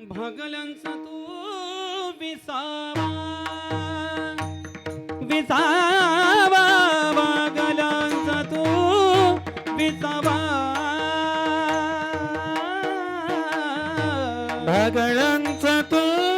भगलांचा तू विसावा. विसावा भगलांचा तू विसावा. भगलांचा तू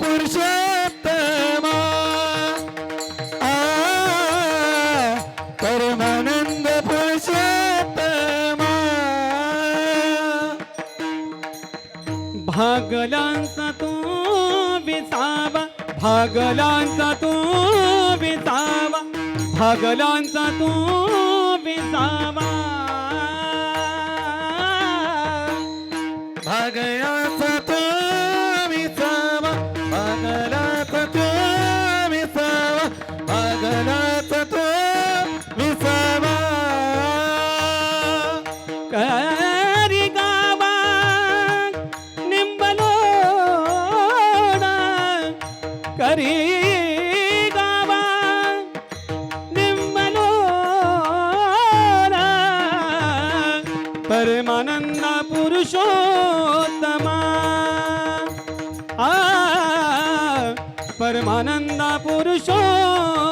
पुरुषोत्तमा आ परमानंद पुरुषोत्तमा भागलांचा तू विसावा भागलांचा तू विसावा भागलांचा तू विसावा परमानंद पुरुषोत्तमा आ परमानंद पुरुषोत्तमा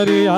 हरिया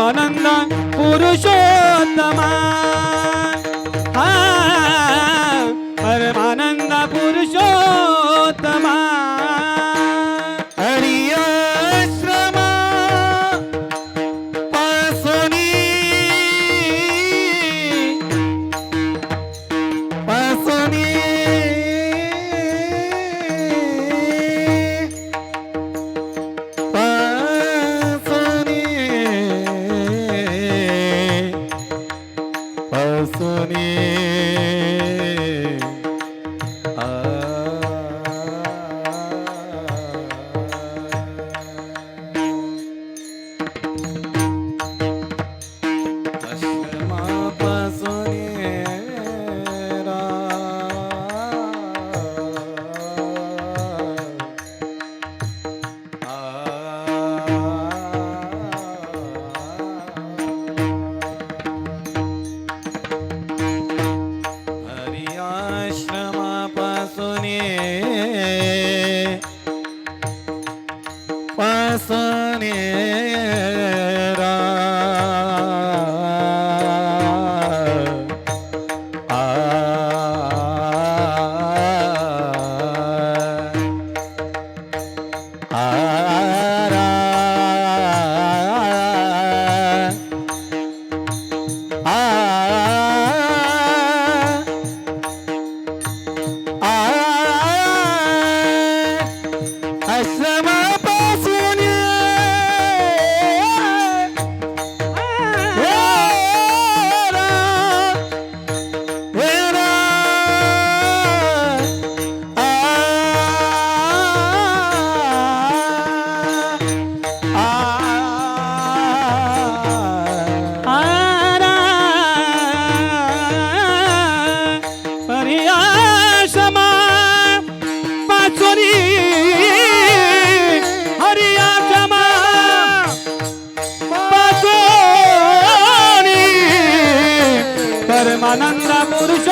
परमानंद पुरुषोत्तमा। हा परमानंद पुरुषोत्तमा। মানন্দ পুরুষ